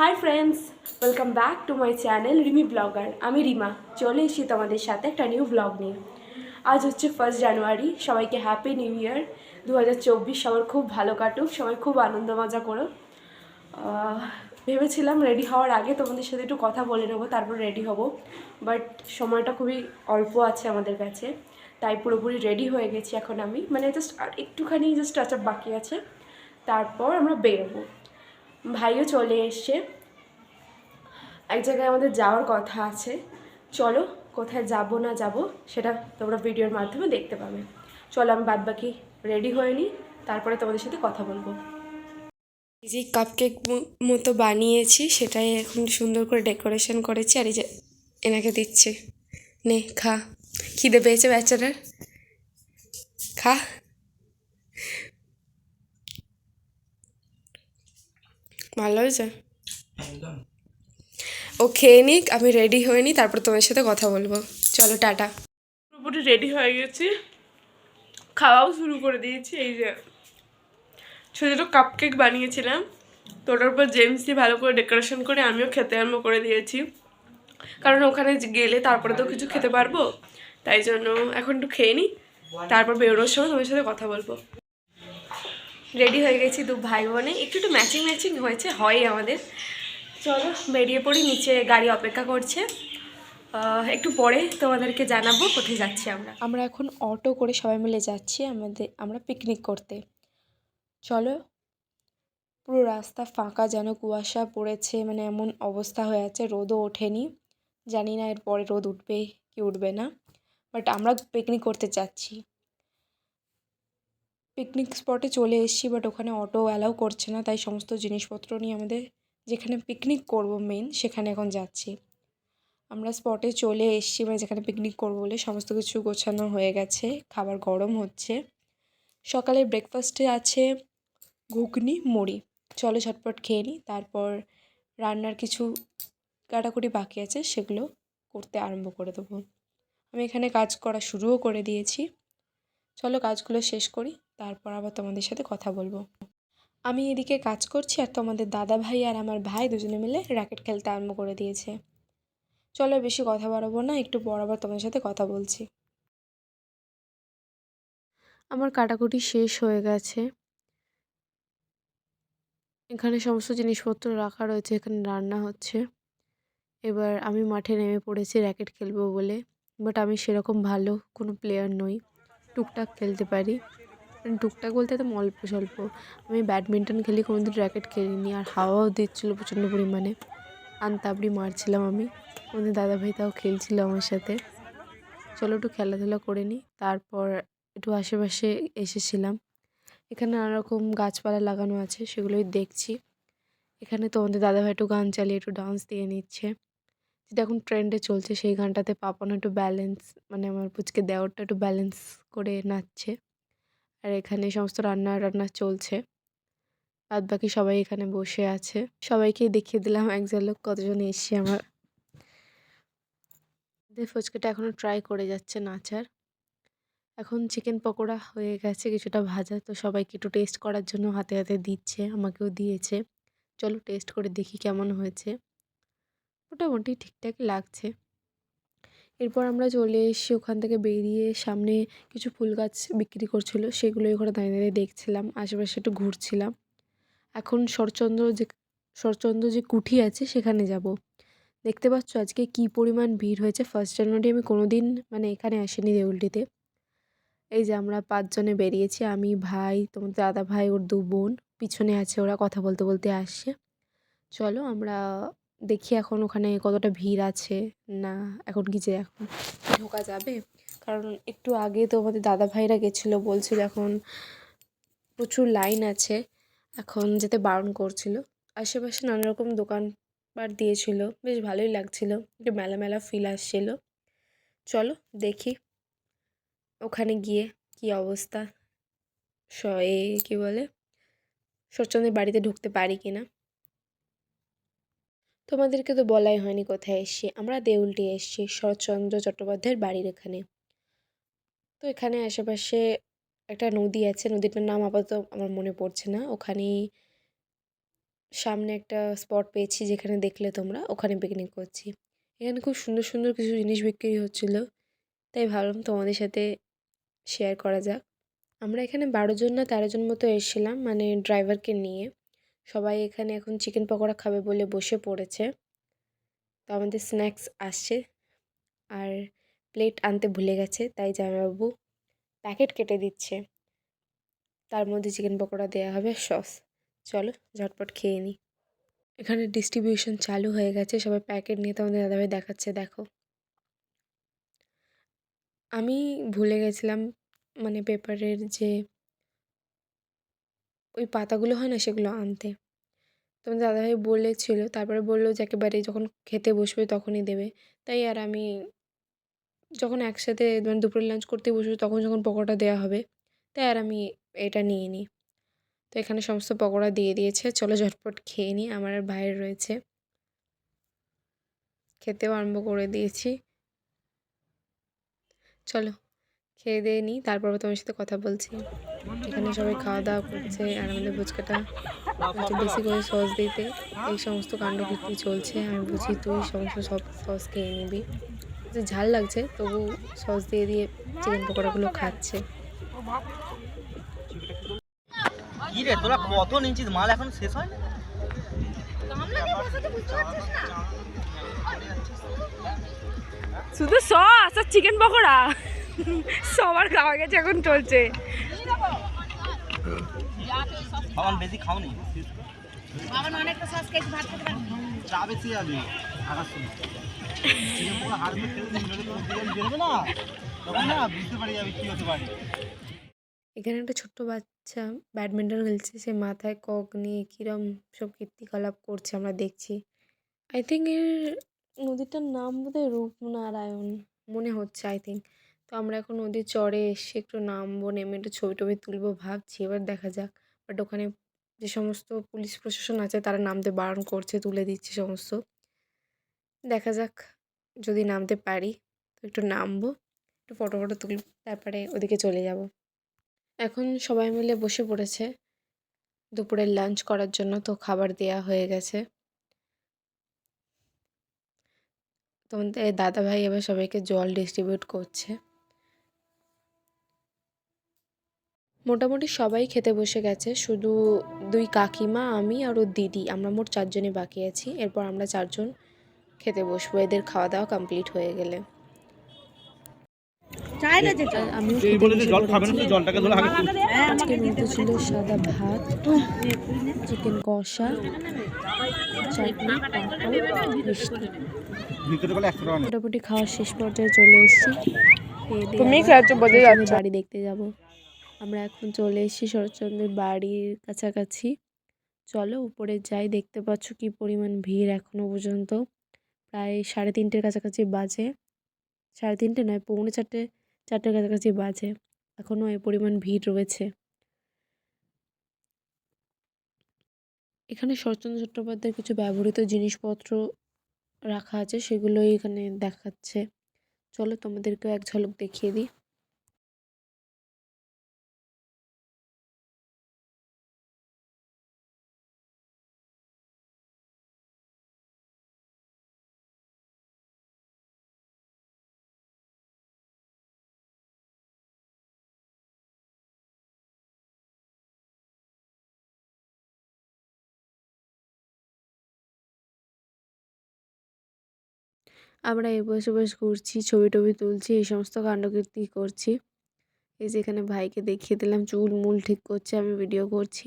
Hi friends welcome back to my channel Rimi blogger আমি রিমা। চলে এসেছি তোমাদের সাথে একটা নিউ ব্লগ নিয়ে। আজ হচ্ছে ফার্স্ট জানুয়ারি সবাইকে হ্যাপি নিউ ইয়ার দু হাজার চব্বিশ সবার খুব ভালো কাটুক, সবাই খুব আনন্দ মজা করো ভেবেছিলাম রেডি হওয়ার আগে তোমাদের সাথে একটু কথা বলে নেব, তারপর রেডি হব। বাট সময়টা খুবই অল্প আছে আমাদের কাছে। তাই পুরোপুরি রেডি হয়ে গেছি এখন আমি। মানে জাস্ট আর একটুখানি জাস্ট টাচ আপ বাকি আছে। তারপর আমরা বেরোবো। ভাইও চলে এসছে। এক জায়গায় আমাদের যাওয়ার কথা আছে। চলো, কোথায় যাব না যাব সেটা তোমরা ভিডিওর মাধ্যমে দেখতে পাবে। চলো, আমি বাদ বাকি রেডি হয়ে নিই, তারপরে তোমাদের সাথে কথা বলব। যে কাপকেক মতো বানিয়েছি, সেটাই এখন সুন্দর করে ডেকোরেশন করেছি, আর এই যে এনাকে দিচ্ছে। নে, খা। খিদে পেয়েছে বেচারার খা। ভালো হয়েছে? ও খেয়ে নিক আমি রেডি হয়ে নিই তারপর তোমার সাথে কথা বলব। চলো টাটা। পুরোপুরি রেডি হয়ে গেছি। খাওয়াও শুরু করে দিয়েছি এই যে ছোটো ছোটো কাপ কেক বানিয়েছিলাম। তো ওটার উপর জেমসি ভালো করে ডেকোরেশন করে আমিও খেতে আরম্ভ করে দিয়েছি। কারণ ওখানে গেলে তারপরে তো কিছু খেতে পারব তাই জন্য এখন একটু খেয়ে নিই তারপর বেরোনোর সময় তোমার সাথে কথা বলব। রেডি হয়ে গেছি দু ভাই বোনে। একটু একটু ম্যাচিং ম্যাচিং হয়েছে হয় আমাদের। চলো, বেরিয়ে পড়ি, নিচে গাড়ি অপেক্ষা করছে। একটু পরে তোমাদেরকে জানাব কোথায় যাচ্ছি আমরা। আমরা এখন অটো করে সবাই মিলে যাচ্ছি আমাদের, আমরা পিকনিক করতে। চলো, পুরো রাস্তা ফাঁকা যেন, কুয়াশা পড়েছে মানে এমন অবস্থা হয়ে আছে, রোদও ওঠেনি। জানি না এরপরে রোদ উঠবে কি উঠবে না বাট আমরা পিকনিক করতে চাচ্ছি পিকনিক স্পটে চলে এসেছি বাট ওখানে অটো অ্যালাউ করছে না, তাই সমস্ত জিনিসপত্র নিয়ে আমাদের যেখানে পিকনিক করব মেন সেখানে এখন যাচ্ছি। আমরা স্পটে চলে এসেছি মানে যেখানে পিকনিক করব বলে সমস্ত কিছু গোছানো হয়ে গেছে, খাবার গরম হচ্ছে। সকালে ব্রেকফাস্টে আছে ঘুগনি, মুড়ি। চলো ঝটপট খেয়ে নিই তারপর রান্নার কিছু কাটাকুটি বাকি আছে, সেগুলো করতে আরম্ভ করে দেবো। আমি এখানে কাজ করা শুরুও করে দিয়েছি। চলো কাজগুলো শেষ করি। তারপর আবার তোমাদের সাথে কথা বলব। আমি এদিকে কাজ করছি আর তোমাদের দাদা ভাই আর আমার ভাই দুজনে মিলে র্যাকেট খেলতে আরম্ভ করে দিয়েছে। চলো বেশি কথা বাড়াবো না, একটু পর আবার তোমাদের সাথে কথা বলছি। আমার কাটাকুটি শেষ হয়ে গেছে। এখানে সমস্ত জিনিসপত্র রাখা রয়েছে, এখানে রান্না হচ্ছে। এবার আমি মাঠে নেমে পড়েছি র্যাকেট খেলব বলে, বাট আমি সেরকম ভালো কোনো প্লেয়ার নই। টুকটাক খেলতে পারি। টুকটাক বলতে একদম অল্প স্বল্প। আমি ব্যাডমিন্টন খেলি, কোনোদিন র্যাকেট খেলিনি, আর হাওয়াও দিচ্ছিল প্রচণ্ড পরিমাণে। আনতাবড়ি মারছিলাম আমি। আমাদের দাদাভাই তাও খেলছিল আমার সাথে। চলো একটু খেলাধুলা করে নিই। তারপর একটু আশেপাশে এসেছিলাম। এখানে নানা রকম গাছপালা লাগানো আছে, সেগুলোই দেখছি। এখানে তোমাদের দাদাভাই একটু গান চালিয়ে, একটু ডান্স দিয়ে নিচ্ছে। যেটা এখন ট্রেন্ডে চলছে, সেই গানটাতে পাপানো একটু ব্যালেন্স মানে আমার পুচকে দেওরটা একটু ব্যালেন্স করে নাচছে। আর এখানে সমস্ত রান্না রান্না চলছে। বাদ বাকি সবাই এখানে বসে আছে। সবাইকে দেখিয়ে দিলাম এক ঝলক কতজন এসছে আমার। ফুচকাটা এখনও ট্রাই করে যাচ্ছে নাচার এখন চিকেন পকোড়া হয়ে গেছে, কিছুটা ভাজা। তো সবাইকে একটু টেস্ট করার জন্য হাতে হাতে দিচ্ছে, আমাকেও দিয়েছে। চলো টেস্ট করে দেখি কেমন হয়েছে। মোটামুটি ঠিকঠাক লাগছে। এরপর আমরা চলে এসেছি ওখান থেকে বেরিয়ে সামনে কিছু ফুল গাছ বিক্রি করছিল সেগুলোই ওখানে দাঁড়িয়ে দাঁড়িয়ে দেখছিলাম, আশেপাশে একটু ঘুরছিলাম। এখন শরৎচন্দ্র যে শরৎচন্দ্র যে কুঠি আছে সেখানে যাব। দেখতে পাচ্ছ আজকে কি পরিমাণ ভিড় হয়েছে ফার্স্ট জানুয়ারি আমি কোনো দিন মানে এখানে আসিনি দেউলটিতে। এই যে আমরা পাঁচজনে বেরিয়েছি, আমি ভাই, তোমার দাদা ভাই, ওর দু বোন, পিছনে আছে ওরা কথা বলতে বলতে আসছে। চলো আমরা দেখি এখন ওখানে কতটা ভিড় আছে। না, এখন কি যে এখন ঢোকা যাবে। কারণ একটু আগে তো আমাদের দাদা ভাইরা গেছিল, বলছিল এখন প্রচুর লাইন আছে, এখন যেতে বারণ করছিল। আশেপাশে নানা রকম দোকানপাট দিয়েছিল, বেশ ভালোই লাগছিল, একটু মেলা মেলা ফিল আসছিল। চলো দেখি ওখানে গিয়ে কি অবস্থা। স এ কী বলে? শরৎচন্দ্রের বাড়িতে ঢুকতে পারি কি না তোমাদেরকে তো বলাই হয়নি কোথায় এসছি। আমরা দেউলটি এসছি, শরৎচন্দ্র চট্টোপাধ্যায়ের বাড়ির এখানে। তো এখানে আশেপাশে একটা নদী আছে, নদীটার নাম আপাতত আমার মনে পড়ছে না। ওখানেই সামনে একটা স্পট পেয়েছি যেখানে দেখলে তোমরা, ওখানে পিকনিক করছি। এখানে খুব সুন্দর সুন্দর কিছু জিনিস বিক্রি হচ্ছিল। তাই ভাবলাম তোমাদের সাথে শেয়ার করা যাক। আমরা এখানে বারো জন না তেরো জন মতো এসেছিলাম মানে ড্রাইভারকে নিয়ে। সবাই এখানে এখন চিকেন পকোড়া খাবে বলে বসে পড়েছে। তো আমাদের স্ন্যাক্স আসছে। আর প্লেট আনতে ভুলে গেছে, তাই জামাইবাবু প্যাকেট কেটে দিচ্ছে। তার মধ্যে চিকেন পকোড়া দেওয়া হবে সস চলো, ঝটপট খেয়ে নিই এখানে ডিস্ট্রিবিউশন চালু হয়ে গেছে, সবাই প্যাকেট নিয়ে তো তোমাদের দাদাভাই দেখাচ্ছে, দেখো। আমি ভুলে গেছিলাম মানে পেপারের যে ওই পাতাগুলো হয় না সেগুলো আনতে। তোমাদের দাদাভাই বলেছিল, তারপরে বলল যে একেবারে যখন খেতে বসবে তখনই দেবে। তাই আর আমি যখন একসাথে মানে দুপুরে লাঞ্চ করতে বসবো তখন যখন পকোড়া দেওয়া হবে, তাই আর আমি এটা নিয়ে নিই। তো এখানে সমস্ত পকোড়া দিয়ে দিয়েছে। চলো ঝটপট খেয়ে নিই, আমার আর ভাইয়ের রয়েছে। খেতেও আরম্ভ করে দিয়েছি। চলো। খেয়ে দিয়ে নিই তারপর তোমার সাথে কথা বলছি। এখানে সবাই খাওয়া দাওয়া করছে আর আমাদের ফুচকাটা একটু বেশি করে সস দিতে। এই সমস্ত কাণ্ড কাণ্ডকীর্তি চলছে আমি বুঝি তুই সমস্ত সব সস খেয়ে নিবি। যে ঝাল লাগছে তবু সস দিয়ে দিয়ে চিকেন পকোড়াগুলো খাচ্ছে। কি রে তোরা কত নিচ্ছিস মাল এখন শেষ হয় না শুধু সস আর চিকেন পকোড়া? সবার খাওয়া গেছে এখন চলছে। বাবান বেশি খাওনি? চা বেশি আগে আকাশ চিকেন পকোড়া না তখন না বুঝতে পারি যাবে কি হতে পারে। এখানে একটা ছোট্ট বাচ্চা ব্যাডমিন্টন খেলছে সে মাথায় কক নিয়ে কীরম সব কীর্তিকলাপ করছে আমরা দেখছি। আই থিঙ্ক এর নদীটার নাম বোধহয় রূপনারায়ণ মনে হচ্ছে আই থিঙ্ক তো আমরা এখন নদীর চড়ে এসে একটু নামবো, নেমে একটু ছবি টবি তুলবো ভাবছি। এবার দেখা যাক। বাট ওখানে যে সমস্ত পুলিশ প্রশাসন আছে তারা নামতে বারণ করছে, তুলে দিচ্ছে সমস্ত। দেখা যাক যদি নামতে পারি তো একটু নামবো, একটু ফটো ফটো তুলব, তারপরে ওদিকে চলে যাব। এখন সবাই মিলে বসে পড়েছে। দুপুরের লাঞ্চ করার জন্য তো খাবার দেয়া হয়ে গেছে। তোমাদের দাদা ভাই এবার সবাইকে জল ডিস্ট্রিবিউট করছে। মোটামুটি সবাই খেতে বসে গেছে। শুধু দুই কাকিমা আমি আর ওর দিদি। আমরা মোট চারজনই বাকি আছি। এরপর আমরা চারজন খেতে বসবো। এদের খাওয়া দাওয়া কমপ্লিট হয়ে গেলে। আগে আজকে ছিল সাদা ভাত চিকেন কষা চাটনি পাঁপড় মিষ্টি মোটামুটি খাওয়ার শেষ পর্যায়ে চলে এসেছি। বাড়ি দেখতে যাব। আমরা এখন চলে এসেছি শরৎচন্দ্রের বাড়ির কাছাকাছি। চলো উপরে যাই, দেখতে পাচ্ছ কি পরিমাণ ভিড় এখনও পর্যন্ত। প্রায় সাড়ে তিনটের কাছাকাছি বাজে। সাড়ে তিনটে নয়, পৌনে চারটে, চারটের কাছাকাছি বাজে। এখনও এ পরিমাণ ভিড় রয়েছে। এখানে শরৎচন্দ্র চট্টোপাধ্যায়ের কিছু ব্যবহৃত জিনিসপত্র রাখা আছে, সেগুলোই এখানে দেখাচ্ছে। চলো তোমাদেরকেও এক ঝলক দেখিয়ে দিই। আমরা এই বসে বসে ঘুরছি ছবি টবি তুলছি, এই সমস্ত কাণ্ডকীর্তি করছি। এই যে এখানে ভাইকে দেখিয়ে দিলাম, চুল মূল ঠিক করছে, আমি ভিডিও করছি।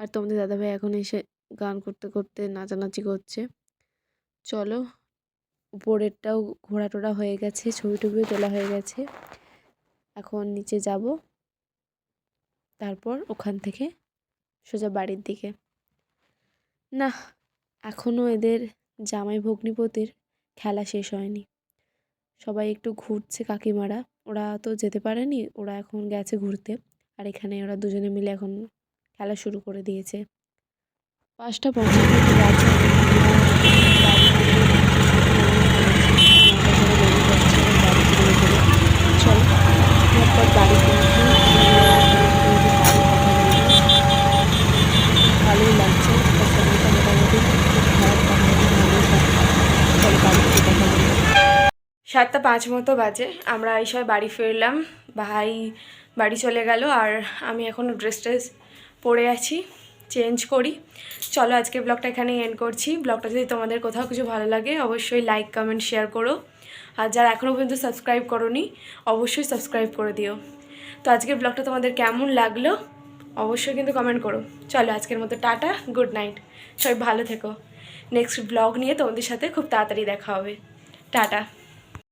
আর তোমাদের দাদাভাই এখন এসে গান করতে করতে নাচানাচি করছে। চলো, উপরেরটাও ঘোরা টোরা হয়ে গেছে ছবি টবিও তোলা হয়ে গেছে। এখন নিচে যাব। তারপর ওখান থেকে সোজা বাড়ির দিকে। না এখনও এদের জামাই ভগ্নিপতির খেলা শেষ হয়নি। সবাই একটু ঘুরছে কাকিমারা। ওরা তো যেতে পারেনি, ওরা এখন গেছে ঘুরতে। আর এখানে ওরা দুজনে মিলে এখন খেলা শুরু করে দিয়েছে। পাঁচটা বাজে চলো। বাড়ি পৌঁছে ভালোই লাগছে সময়টা সাতটা পাঁচ মতো বাজে। আমরা এই সময় বাড়ি ফিরলাম। ভাই বাড়ি চলে গেল আর আমি এখনও ড্রেস ট্রেস পরে আছি চেঞ্জ করি। চলো আজকে ব্লগটা এখানে এন্ড করছি। ব্লগটা যদি তোমাদের কোথাও কিছু ভালো লাগে, অবশ্যই লাইক কমেন্ট শেয়ার করো। আর যারা এখনও পর্যন্ত সাবস্ক্রাইব করোনি, অবশ্যই সাবস্ক্রাইব করে দিও। তো আজকের ব্লগটা তোমাদের কেমন লাগল, অবশ্যই কিন্তু কমেন্ট করো। চলো আজকের মতো টাটা গুড নাইট সবাই ভালো থেকো। নেক্সট ব্লগ নিয়ে তোমাদের সাথে খুব তাড়াতাড়ি দেখা হবে। টাটা।